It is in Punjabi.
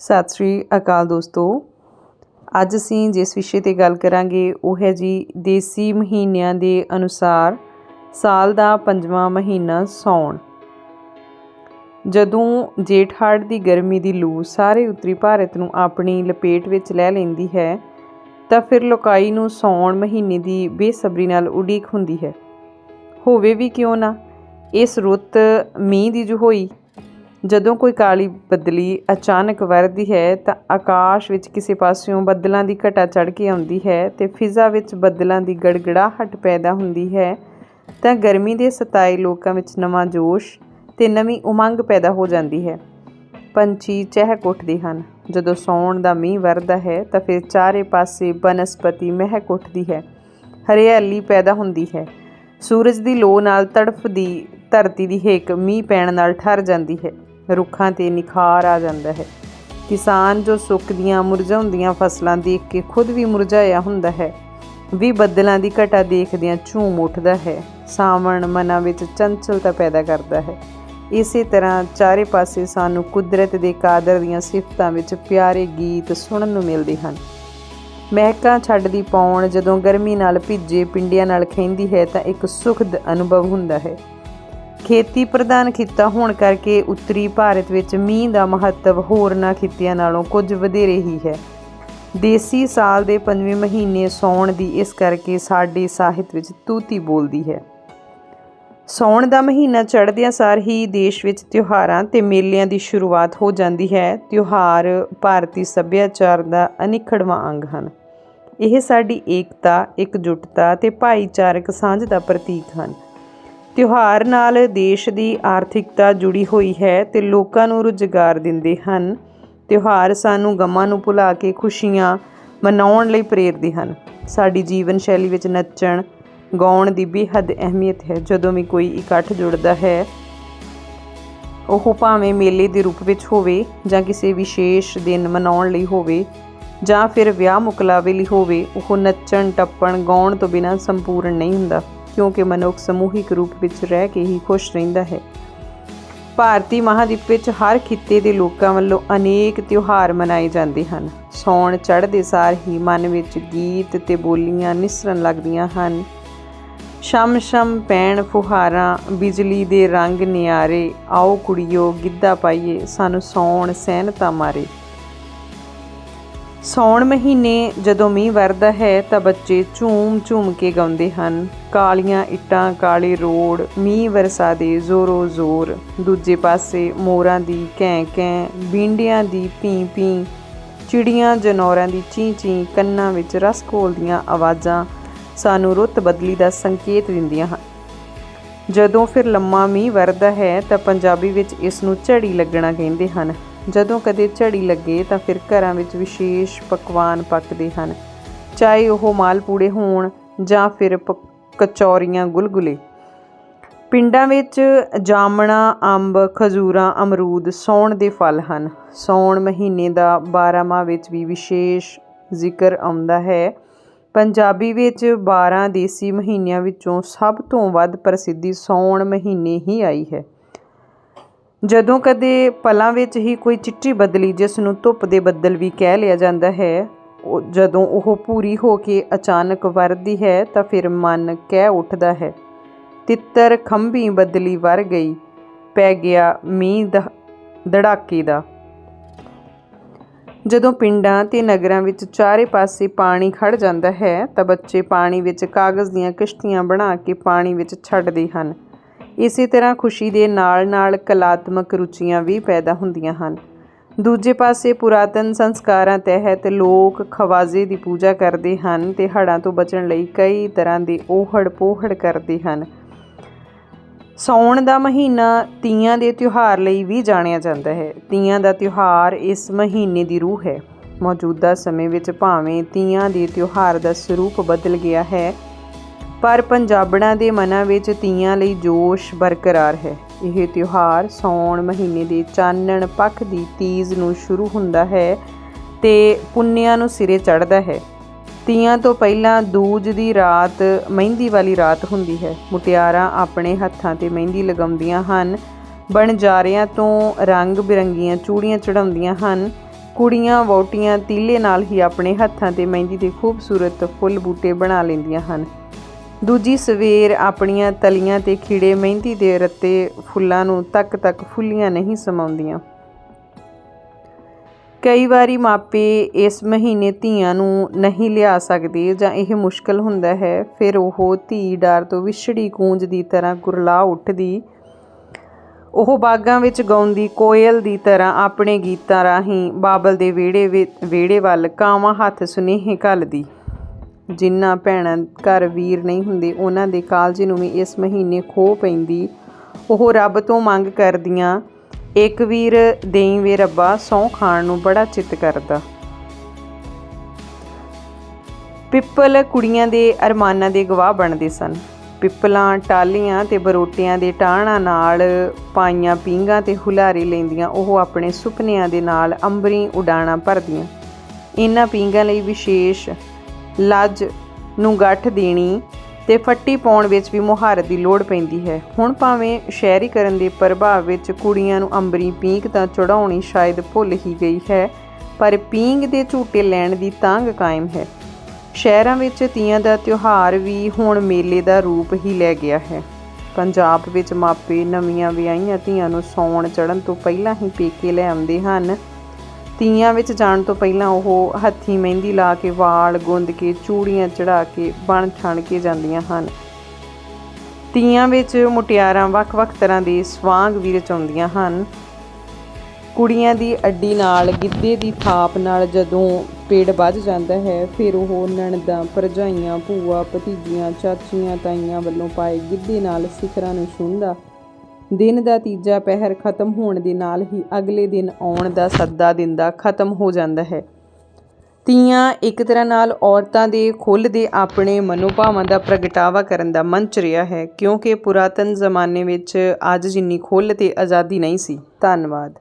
ਸਤਿ ਸ਼੍ਰੀ ਅਕਾਲ ਦੋਸਤੋ। ਅੱਜ ਅਸੀਂ ਜਿਸ ਵਿਸ਼ੇ ਤੇ ਗੱਲ ਕਰਾਂਗੇ, ਉਹ ਹੈ ਜੀ ਦੇਸੀ ਮਹੀਨਿਆਂ ਦੇ ਅਨੁਸਾਰ ਸਾਲ ਦਾ ਪੰਜਵਾਂ ਮਹੀਨਾ ਸੌਣ। ਜਦੋਂ ਜੇਠ ਹਾੜ ਦੀ ਗਰਮੀ ਦੀ ਲੂ ਸਾਰੇ ਉੱਤਰੀ ਭਾਰਤ ਨੂੰ ਆਪਣੀ ਲਪੇਟ ਵਿੱਚ ਲੈ ਲੈਂਦੀ ਹੈ, ਤਾਂ ਫਿਰ ਲੋਕਾਈ ਨੂੰ ਸੌਣ ਮਹੀਨੇ ਦੀ ਬੇਸਬਰੀ ਨਾਲ ਉਡੀਕ ਹੁੰਦੀ ਹੈ। ਹੋਵੇ ਵੀ ਕਿਉਂ ਨਾ, ਇਸ ਰੁੱਤ ਮੀਂਹ ਦੀ ਜੋ ਹੋਈ ਜਦੋਂ ਕੋਈ ਕਾਲੀ ਬਦਲੀ ਅਚਾਨਕ ਵਰਦੀ ਹੈ ਤਾਂ ਆਕਾਸ਼ ਵਿੱਚ ਕਿਸੇ ਪਾਸਿਓਂ ਬੱਦਲਾਂ ਦੀ ਘਟਾ ਚੜ ਕੇ ਆਉਂਦੀ ਹੈ ਤੇ ਫਿਜ਼ਾ ਵਿੱਚ ਬੱਦਲਾਂ ਦੀ ਗੜਗੜਾਹਟ ਪੈਦਾ ਹੁੰਦੀ ਹੈ। ਤਾਂ ਗਰਮੀ ਦੇ ਸਤਾਏ ਲੋਕਾਂ ਵਿੱਚ ਨਵਾਂ ਜੋਸ਼ ਤੇ ਨਵੀਂ ਉਮੰਗ ਪੈਦਾ ਹੋ ਜਾਂਦੀ ਹੈ। ਪੰਛੀ ਚਹਿਕ ਉੱਠਦੇ ਹਨ। ਜਦੋਂ ਸੌਣ ਦਾ ਮੀਂਹ ਵਰਦਾ ਹੈ ਤਾਂ ਫਿਰ ਚਾਰੇ ਪਾਸੇ ਬਨਸਪਤੀ ਮਹਿਕ ਉੱਠਦੀ ਹੈ। ਹਰਿਆਲੀ ਪੈਦਾ ਹੁੰਦੀ ਹੈ। ਸੂਰਜ ਦੀ ਲੋ ਨਾਲ ਤੜਫਦੀ ਧਰਤੀ ਦੀ ਹੇਕ ਮੀਂਹ ਪੈਣ ਨਾਲ ਠਰ ਜਾਂਦੀ ਹੈ। ਰੁੱਖਾਂ ਤੇ ਨਿਖਾਰ ਆ ਜਾਂਦਾ ਹੈ। ਕਿਸਾਨ ਜੋ ਸੁੱਕਦੀਆਂ ਮੁਰਝਾਉਂਦੀਆਂ ਫਸਲਾਂ ਦੇਖ ਕੇ ਖੁਦ ਵੀ ਮੁਰਝਾਇਆ ਹੁੰਦਾ ਹੈ, ਵੀ ਬੱਦਲਾਂ ਦੀ ਘਟਾ ਦੇਖਦਿਆਂ ਝੂਮ ਉੱਠਦਾ ਹੈ। ਸਾਵਣ ਮਨਾਂ ਵਿੱਚ ਚੰਚਲਤਾ ਪੈਦਾ ਕਰਦਾ ਹੈ। ਇਸੇ ਤਰ੍ਹਾਂ ਚਾਰੇ ਪਾਸੇ ਸਾਨੂੰ ਕੁਦਰਤ ਦੇ ਕਾਦਰ ਦੀਆਂ ਸਿਫਤਾਂ ਵਿੱਚ ਪਿਆਰੇ ਗੀਤ ਸੁਣਨ ਨੂੰ ਮਿਲਦੇ ਹਨ। ਮਹਿਕਾਂ ਛੱਡਦੀ ਪੌਣ ਜਦੋਂ ਗਰਮੀ ਨਾਲ ਭਿੱਜੇ ਪਿੰਡਿਆਂ ਨਾਲ ਖੈਂਦੀ ਹੈ ਤਾਂ ਇੱਕ ਸੁਖਦ ਅਨੁਭਵ ਹੁੰਦਾ ਹੈ। ਖੇਤੀ ਪ੍ਰਧਾਨ ਖਿੱਤਾ ਹੋਣ ਕਰਕੇ ਉੱਤਰੀ ਭਾਰਤ ਵਿੱਚ ਮੀਂਹ ਦਾ ਮਹੱਤਵ ਹੋਰਨਾਂ ਖਿੱਤਿਆਂ ਨਾਲੋਂ ਕੁਝ ਵਧੇਰੇ ਹੀ ਹੈ। ਦੇਸੀ ਸਾਲ ਦੇ ਪੰਜਵੇਂ ਮਹੀਨੇ ਸੌਣ ਦੀ ਇਸ ਕਰਕੇ ਸਾਡੇ ਸਾਹਿਤ ਵਿੱਚ ਤੂਤੀ ਬੋਲਦੀ ਹੈ। ਸੌਣ ਦਾ ਮਹੀਨਾ ਚੜ੍ਹਦਿਆਂ ਸਾਰ ਹੀ ਦੇਸ਼ ਵਿੱਚ ਤਿਉਹਾਰਾਂ ਤੇ ਮੇਲਿਆਂ ਦੀ ਸ਼ੁਰੂਆਤ ਹੋ ਜਾਂਦੀ ਹੈ। ਤਿਉਹਾਰ ਭਾਰਤੀ ਸੱਭਿਆਚਾਰ ਦਾ ਅਨਿਖੜਵਾਂ ਅੰਗ ਹਨ। ਇਹ ਸਾਡੀ ਏਕਤਾ, ਇਕਜੁੱਟਤਾ ਤੇ ਭਾਈਚਾਰਕ ਸਾਂਝ ਦਾ ਪ੍ਰਤੀਕ ਹਨ। ਤਿਉਹਾਰ ਨਾਲ ਦੇਸ਼ ਦੀ ਆਰਥਿਕਤਾ ਜੁੜੀ ਹੋਈ ਹੈ ਤੇ ਲੋਕਾਂ ਨੂੰ ਰੁਜ਼ਗਾਰ ਦਿੰਦੇ ਹਨ। ਤਿਉਹਾਰ ਸਾਨੂੰ ਗਮਾਂ ਨੂੰ ਭੁਲਾ ਕੇ ਖੁਸ਼ੀਆਂ ਮਨਾਉਣ ਲਈ ਪ੍ਰੇਰਦੇ ਹਨ। ਸਾਡੀ ਜੀਵਨ ਸ਼ੈਲੀ ਵਿੱਚ ਨੱਚਣ, ਗਾਉਣ ਦੀ ਬੇਹੱਦ ਅਹਿਮੀਅਤ ਹੈ। ਜਦੋਂ ਵੀ ਕੋਈ ਇਕੱਠ ਜੁੜਦਾ ਹੈ, ਉਹ ਭਾਵੇਂ ਮੇਲੇ ਦੇ ਰੂਪ ਵਿੱਚ ਹੋਵੇ ਜਾਂ ਕਿਸੇ ਵਿਸ਼ੇਸ਼ ਦਿਨ ਮਨਾਉਣ ਲਈ ਹੋਵੇ ਜਾਂ ਫਿਰ ਵਿਆਹ ਮੁਕਲਾਵੇ ਲਈ ਹੋਵੇ, ਉਹ ਨੱਚਣ, ਟੱਪਣ, ਗਾਉਣ ਤੋਂ ਬਿਨਾਂ ਸੰਪੂਰਨ ਨਹੀਂ ਹੁੰਦਾ। ਕਿਉਂਕਿ ਮਨੁੱਖ ਸਮੂਹਿਕ ਰੂਪ ਵਿੱਚ ਰਹਿ ਕੇ ਹੀ ਖੁਸ਼ ਰਹਿੰਦਾ ਹੈ। ਭਾਰਤੀ ਮਹਾਦੀਪ ਵਿੱਚ ਹਰ ਖਿੱਤੇ ਦੇ ਲੋਕਾਂ ਵੱਲੋਂ ਅਨੇਕ ਤਿਉਹਾਰ ਮਨਾਏ ਜਾਂਦੇ ਹਨ। ਸੌਣ ਚੜ੍ਹਦੇ ਸਾਰ ਹੀ ਮਨ ਵਿੱਚ ਗੀਤ ਤੇ ਬੋਲੀਆਂ ਨਿਸਰਨ ਲੱਗਦੀਆਂ ਹਨ। ਸ਼ਮ ਸ਼ਮ ਪੈਣ ਫੁਹਾਰਾਂ, ਬਿਜਲੀ ਦੇ ਰੰਗ ਨਿਆਰੇ, ਆਓ ਕੁੜੀਓ ਗਿੱਧਾ ਪਾਈਏ, ਸਾਨੂੰ ਸੌਣ ਸਹਿਨਤਾ ਮਾਰੇ। ਸੌਣ ਮਹੀਨੇ ਜਦੋਂ ਮੀਂਹ ਵਰਦਾ ਹੈ ਤਾਂ ਬੱਚੇ ਝੂਮ ਝੂਮ ਕੇ ਗਾਉਂਦੇ ਹਨ। ਕਾਲੀਆਂ ਇੱਟਾਂ, ਕਾਲੇ ਰੋੜ, ਮੀਂਹ ਵਰਸਾ ਦੇ ਜ਼ੋਰੋ ਜ਼ੋਰ। ਦੂਜੇ ਪਾਸੇ ਮੋਰਾਂ ਦੀ ਕੈਂ ਕੈਂ, ਬੀਂਡਿਆਂ ਦੀ ਪੀ ਪੀ, ਚਿੜੀਆਂ ਜਨੌਰਾਂ ਦੀ ਚੀਂ ਚੀਂ, ਕੰਨਾਂ ਵਿੱਚ ਰਸ ਘੋਲਦੀਆਂ ਆਵਾਜ਼ਾਂ ਸਾਨੂੰ ਰੁੱਤ ਬਦਲੀ ਦਾ ਸੰਕੇਤ ਦਿੰਦੀਆਂ ਹਨ। ਜਦੋਂ ਫਿਰ ਲੰਮਾ ਮੀਂਹ ਵਰਦਾ ਹੈ ਤਾਂ ਪੰਜਾਬੀ ਵਿੱਚ ਇਸ ਨੂੰ ਝੜੀ ਲੱਗਣਾ ਕਹਿੰਦੇ ਹਨ। ਜਦੋਂ ਕਦੇ ਝੜੀ ਲੱਗੇ ਤਾਂ ਫਿਰ ਘਰਾਂ ਵਿੱਚ ਵਿਸ਼ੇਸ਼ ਪਕਵਾਨ ਪੱਕਦੇ ਹਨ। ਚਾਹੇ ਉਹ ਮਾਲਪੂੜੇ ਹੋਣ ਜਾਂ ਫਿਰ ਕਚੌਰੀਆਂ ਗੁਲਗੁਲੇ। ਪਿੰਡਾਂ ਵਿੱਚ ਜਾਮਣਾ, ਅੰਬ, ਖਜੂਰਾਂ, ਅਮਰੂਦ ਸੌਣ ਦੇ ਫਲ ਹਨ। ਸੌਣ ਮਹੀਨੇ ਦਾ 12ਵਾਂ ਵਿੱਚ ਵੀ ਵਿਸ਼ੇਸ਼ ਜ਼ਿਕਰ ਆਉਂਦਾ ਹੈ। ਪੰਜਾਬੀ ਵਿੱਚ 12 ਦੇਸੀ ਮਹੀਨਿਆਂ ਵਿੱਚੋਂ ਸਭ ਤੋਂ ਵੱਧ ਪ੍ਰਸਿੱਧੀ ਸੌਣ ਮਹੀਨੇ ਹੀ ਆਈ ਹੈ। ਜਦੋਂ ਕਦੇ ਪਲਾਂ ਵਿੱਚ ਹੀ ਕੋਈ ਚਿੱਟੀ ਬਦਲੀ, ਜਿਸ ਨੂੰ ਧੁੱਪ ਦੇ ਬੱਦਲ ਵੀ ਕਹਿ ਲਿਆ ਜਾਂਦਾ ਹੈ ਜਦੋਂ ਉਹ ਪੂਰੀ ਹੋ ਕੇ ਅਚਾਨਕ ਵਰਦੀ ਹੈ ਤਾਂ ਫਿਰ ਮਨ ਕਹਿ ਉੱਠਦਾ ਹੈ, ਤਿੱਤਰ ਖੰਭੀ ਬਦਲੀ ਵਰ ਗਈ, ਪੈ ਗਿਆ ਮੀਂਹ ਦੜਾਕੇ ਦਾ। ਜਦੋਂ ਪਿੰਡਾਂ ਤੇ ਨਗਰਾਂ ਵਿੱਚ ਚਾਰੇ ਪਾਸੇ ਪਾਣੀ ਖੜ ਜਾਂਦਾ ਹੈ, ਤਾਂ ਬੱਚੇ ਪਾਣੀ ਵਿੱਚ ਕਾਗਜ਼ ਦੀਆਂ ਕਿਸ਼ਤੀਆਂ ਬਣਾ ਕੇ ਪਾਣੀ ਵਿੱਚ ਛੱਡਦੇ ਹਨ। ਇਸੇ ਤਰ੍ਹਾਂ ਖੁਸ਼ੀ ਦੇ ਨਾਲ-ਨਾਲ ਕਲਾਤਮਕ ਰੁਚੀਆਂ ਵੀ ਪੈਦਾ ਹੁੰਦੀਆਂ ਹਨ। ਦੂਜੇ ਪਾਸੇ ਪੁਰਾਤਨ ਸੰਸਕਾਰਾਂ ਤਹਿਤ ਲੋਕ ਖਵਾਜੇ ਦੀ ਪੂਜਾ ਕਰਦੇ ਹਨ ਤੇ ਹੜਾਂ ਤੋਂ ਬਚਣ ਲਈ ਕਈ ਤਰ੍ਹਾਂ ਦੇ ਓਹੜ ਪੋਹੜ ਕਰਦੇ ਹਨ। ਸੌਣ ਦਾ ਮਹੀਨਾ ਤੀਆਂ ਦੇ ਤਿਉਹਾਰ ਲਈ ਵੀ ਜਾਣਿਆ ਜਾਂਦਾ ਹੈ। ਤੀਆਂ ਦਾ ਤਿਉਹਾਰ ਇਸ ਮਹੀਨੇ ਦੀ ਰੂਹ ਹੈ। ਮੌਜੂਦਾ ਸਮੇਂ ਵਿੱਚ ਭਾਵੇਂ ਤੀਆਂ ਦੇ ਤਿਉਹਾਰ ਦਾ ਸਰੂਪ ਬਦਲ ਗਿਆ ਹੈ ਪਰ ਪੰਜਾਬਣਾਂ ਦੇ ਮਨਾਂ ਵਿੱਚ ਤੀਆਂ ਲਈ ਜੋਸ਼ ਬਰਕਰਾਰ ਹੈ। ਇਹ ਤਿਉਹਾਰ ਸੌਣ ਮਹੀਨੇ ਦੇ ਚਾਨਣ ਪੱਖ ਦੀ ਤੀਜ ਨੂੰ ਸ਼ੁਰੂ ਹੁੰਦਾ ਹੈ ਤੇ ਪੁੰਨਿਆਂ ਨੂੰ ਸਿਰੇ ਚੜ੍ਹਦਾ ਹੈ। ਤੀਆਂ ਤੋਂ ਪਹਿਲਾਂ ਦੂਜ ਦੀ ਰਾਤ, ਮਹਿੰਦੀ ਵਾਲੀ ਰਾਤ ਹੁੰਦੀ ਹੈ। ਮੁਟਿਆਰਾਂ ਆਪਣੇ ਹੱਥਾਂ ਤੇ ਮਹਿੰਦੀ ਲਗਾਉਂਦੀਆਂ ਹਨ। ਬਣਜਾਰਿਆਂ ਤੋਂ ਰੰਗ ਬਿਰੰਗੀਆਂ ਚੂੜੀਆਂ ਚੜਾਉਂਦੀਆਂ ਹਨ। ਕੁੜੀਆਂ ਵਹੁਟੀਆਂ ਤੀਲੇ ਨਾਲ ਹੀ ਆਪਣੇ ਹੱਥਾਂ ਤੇ ਮਹਿੰਦੀ ਦੇ ਖੂਬਸੂਰਤ ਫੁੱਲ ਬੂਟੇ ਬਣਾ ਲੈਂਦੀਆਂ ਹਨ। ਦੂਜੀ ਸਵੇਰ ਆਪਣੀਆਂ ਤਲੀਆਂ ਤੇ ਖਿੜੇ ਮਹਿੰਦੀ ਦੇ ਰੱਤੇ ਫੁੱਲਾਂ ਨੂੰ ਤੱਕ ਤੱਕ ਫੁੱਲੀਆਂ ਨਹੀਂ ਸਮਾਉਂਦੀਆਂ। ਕਈ ਵਾਰੀ ਮਾਪੇ ਇਸ ਮਹੀਨੇ ਧੀਆਂ ਨੂੰ ਨਹੀਂ ਲਿਆ ਸਕਦੇ ਜਾਂ ਇਹ ਮੁਸ਼ਕਲ ਹੁੰਦਾ ਹੈ। ਫਿਰ ਉਹ ਧੀ ਡਰ ਤੋਂ ਵਿਛੜੀ ਗੂੰਜ ਦੀ ਤਰ੍ਹਾਂ ਕੁਰਲਾ ਉੱਠਦੀ, ਉਹ ਬਾਗਾਂ ਵਿੱਚ ਗਾਉਂਦੀ, ਕੋਇਲ ਦੀ ਤਰ੍ਹਾਂ ਆਪਣੇ ਗੀਤਾਂ ਰਾਹੀਂ ਬਾਬਲ ਦੇ ਵਿਹੜੇ ਵਿੱਚ ਵਿਹੜੇ ਵੱਲ ਕਾਵਾਂ ਹੱਥ ਸੁਨੇਹੇ ਘੱਲਦੀ। ਜਿਨ੍ਹਾਂ ਭੈਣਾਂ ਘਰ ਵੀਰ ਨਹੀਂ ਹੁੰਦੇ, ਉਹਨਾਂ ਦੇ ਕਾਲਜ ਨੂੰ ਵੀ ਇਸ ਮਹੀਨੇ ਖੋ ਪੈਂਦੀ। ਉਹ ਰੱਬ ਤੋਂ ਮੰਗ ਕਰਦੀਆਂ, ਇੱਕ ਵੀਰ ਦੇਈ ਵੇ ਰੱਬਾ, ਸਹੁੰ ਖਾਣ ਨੂੰ ਬੜਾ ਚਿੱਤ ਕਰਦਾ। ਪਿੱਪਲ ਕੁੜੀਆਂ ਦੇ ਅਰਮਾਨਾਂ ਦੇ ਗਵਾਹ ਬਣਦੇ ਸਨ। ਪਿੱਪਲਾਂ ਟਾਲੀਆਂ ਤੇ ਬਰੋਟਿਆਂ ਦੇ ਟਾਹਣਾ ਨਾਲ ਪਾਈਆਂ ਪੀਂਘਾਂ ਤੇ ਹੁਲਾਰੇ ਲੈਂਦੀਆਂ, ਉਹ ਆਪਣੇ ਸੁਪਨਿਆਂ ਦੇ ਨਾਲ ਅੰਬਰੀ ਉਡਾਣਾ ਭਰਦੀਆਂ। ਇਹਨਾਂ ਪੀਂਘਾਂ ਲਈ ਵਿਸ਼ੇਸ਼ ਲੱਜ ਨੂੰ ਗੱਠ ਦੇਣੀ ਤੇ ਫੱਟੀ ਪਾਉਣ ਵਿੱਚ ਵੀ ਮੁਹਾਰਤ ਦੀ ਲੋੜ ਪੈਂਦੀ ਹੈ। ਹੁਣ ਭਾਵੇਂ ਸ਼ਹਿਰੀਕਰਨ ਦੇ ਪ੍ਰਭਾਵ ਵਿੱਚ ਕੁੜੀਆਂ ਨੂੰ ਅੰਬਰੀ ਪੀਂਘ ਤਾਂ ਚੜਾਉਣੀ ਸ਼ਾਇਦ ਭੁੱਲ ਹੀ ਗਈ ਹੈ, ਪਰ ਪੀਂਘ ਦੇ ਝੂਟੇ ਲੈਣ ਦੀ ਤਾਂਗ ਕਾਇਮ ਹੈ। ਸ਼ਹਿਰਾਂ ਵਿੱਚ ਤੀਆਂ ਦਾ ਤਿਉਹਾਰ ਵੀ ਹੁਣ ਮੇਲੇ ਦਾ ਰੂਪ ਹੀ ਲੈ ਗਿਆ ਹੈ। ਪੰਜਾਬ ਵਿੱਚ ਮਾਪੇ ਨਵੀਆਂ ਵਿਆਹੀਆਂ ਧੀਆਂ ਨੂੰ ਸੌਣ ਚੜਨ ਤੋਂ ਪਹਿਲਾਂ ਹੀ ਪੇਕੇ ਲੈ ਆਉਂਦੇ ਹਨ। ਤੀਆਂ ਵਿੱਚ ਜਾਣ ਤੋਂ ਪਹਿਲਾਂ ਉਹ ਹੱਥੀ ਮਹਿੰਦੀ ਲਾ ਕੇ ਵਾਲ ਗੁੰਦ ਕੇ ਚੂੜੀਆਂ ਚੜਾ ਕੇ ਬਣ ਠਣ ਕੇ ਜਾਂਦੀਆਂ ਹਨ। ਤੀਆਂ ਵਿੱਚ ਮੁਟਿਆਰਾਂ ਵੱਖ-ਵੱਖ ਤਰ੍ਹਾਂ ਦੇ ਸਵਾਂਗ ਵੀ ਰਚਾਉਂਦੀਆਂ ਹਨ। ਕੁੜੀਆਂ ਦੀ ਅੱਡੀ ਨਾਲ, ਗਿੱਧੇ ਦੀ ਥਾਪ ਨਾਲ ਜਦੋਂ ਪੇੜ ਵੱਜ ਜਾਂਦਾ ਹੈ, ਫਿਰ ਉਹ ਨਣਦਾਂ, ਭਰਜਾਈਆਂ, ਭੂਆ, ਭਤੀਜੀਆਂ, ਚਾਚੀਆਂ, ਤਾਈਆਂ ਵੱਲੋਂ ਪਾਏ ਗਿੱਧੇ ਨਾਲ ਸਿਖਰਾਂ ਨੂੰ ਛੂੰਹਦਾ ਦਿਨ ਦਾ ਤੀਜਾ ਪਹਿਰ ਖਤਮ ਹੋਣ ਦੇ ਨਾਲ ਹੀ ਅਗਲੇ ਦਿਨ ਆਉਣ ਦਾ ਸੱਦਾ ਦਿੰਦਾ ਖਤਮ ਹੋ ਜਾਂਦਾ ਹੈ। ਤੀਆਂ ਇੱਕ ਤਰ੍ਹਾਂ ਨਾਲ ਔਰਤਾਂ ਦੇ ਖੁੱਲ੍ਹ ਦੇ ਆਪਣੇ ਮਨੋਭਾਵਾਂ ਦਾ ਪ੍ਰਗਟਾਵਾ ਕਰਨ ਦਾ ਮੰਚ ਰਿਹਾ ਹੈ, ਕਿਉਂਕਿ ਪੁਰਾਤਨ ਜ਼ਮਾਨੇ ਵਿੱਚ ਅੱਜ ਜਿੰਨੀ ਖੁੱਲ੍ਹ ਤੇ ਆਜ਼ਾਦੀ ਨਹੀਂ ਸੀ। ਧੰਨਵਾਦ।